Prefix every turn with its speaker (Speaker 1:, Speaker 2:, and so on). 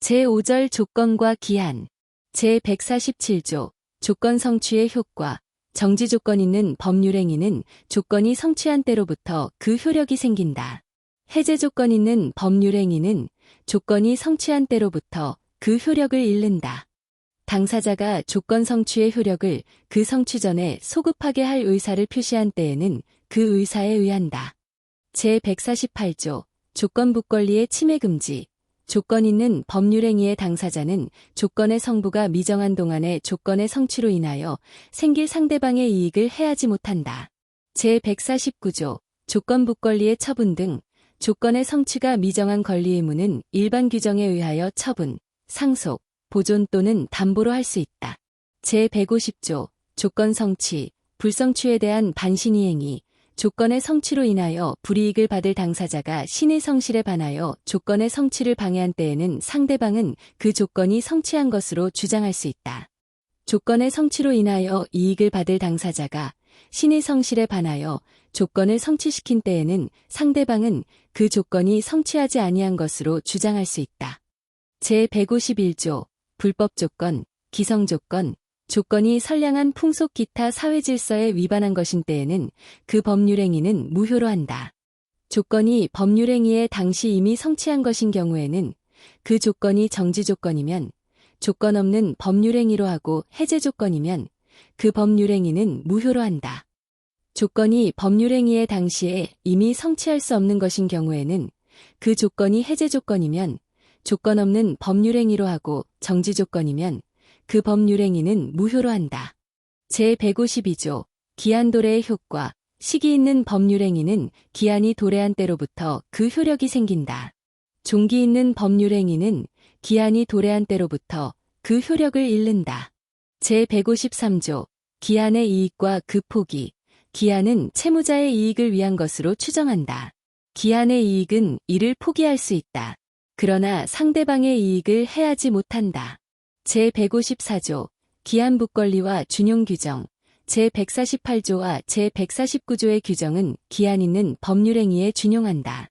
Speaker 1: 제5절 조건과 기한 제147조 조건 성취의 효과 정지 조건 있는 법률행위는 조건이 성취한 때로부터 그 효력이 생긴다. 해제 조건 있는 법률행위는 조건이 성취한 때로부터 그 효력을 잃는다. 당사자가 조건 성취의 효력을 그 성취 전에 소급하게 할 의사를 표시한 때에는 그 의사에 의한다. 제148조 조건부 권리의 침해 금지 조건 있는 법률행위의 당사자는 조건의 성부가 미정한 동안의 조건의 성취로 인하여 생길 상대방의 이익을 해하지 못한다. 제149조 조건부 권리의 처분 등 조건의 성취가 미정한 권리 의무는 일반 규정에 의하여 처분, 상속, 보존 또는 담보로 할 수 있다. 제150조 조건 성취, 불성취에 대한 반신이행위, 조건의 성취로 인하여 불이익을 받을 당사자가 신의 성실에 반하여 조건의 성취를 방해한 때에는 상대방은 그 조건이 성취한 것으로 주장할 수 있다. 조건의 성취로 인하여 이익을 받을 당사자가 신의 성실에 반하여 조건을 성취시킨 때에는 상대방은 그 조건이 성취하지 아니한 것으로 주장할 수 있다. 제151조 불법 조건, 기성 조건, 조건이 선량한 풍속 기타 사회 질서에 위반한 것인 때에는 그 법률행위는 무효로 한다. 조건이 법률행위에 당시 이미 성취한 것인 경우에는 그 조건이 정지 조건이면 조건 없는 법률행위로 하고 해제 조건이면 그 법률행위는 무효로 한다. 조건이 법률행위의 당시에 이미 성취할 수 없는 것인 경우에는 그 조건이 해제 조건이면 조건 없는 법률행위로 하고 정지 조건이면 그 법률행위는 무효로 한다. 제152조 기한 도래의 효과 시기 있는 법률행위는 기한이 도래한 때로부터 그 효력이 생긴다. 종기 있는 법률행위는 기한이 도래한 때로부터 그 효력을 잃는다. 제153조 기한의 이익과 그 포기 기한은 채무자의 이익을 위한 것으로 추정한다. 기한의 이익은 이를 포기할 수 있다. 그러나 상대방의 이익을 해하지 못한다. 제154조 기한부 권리와 준용 규정 제148조와 제149조의 규정은 기한 있는 법률행위에 준용한다.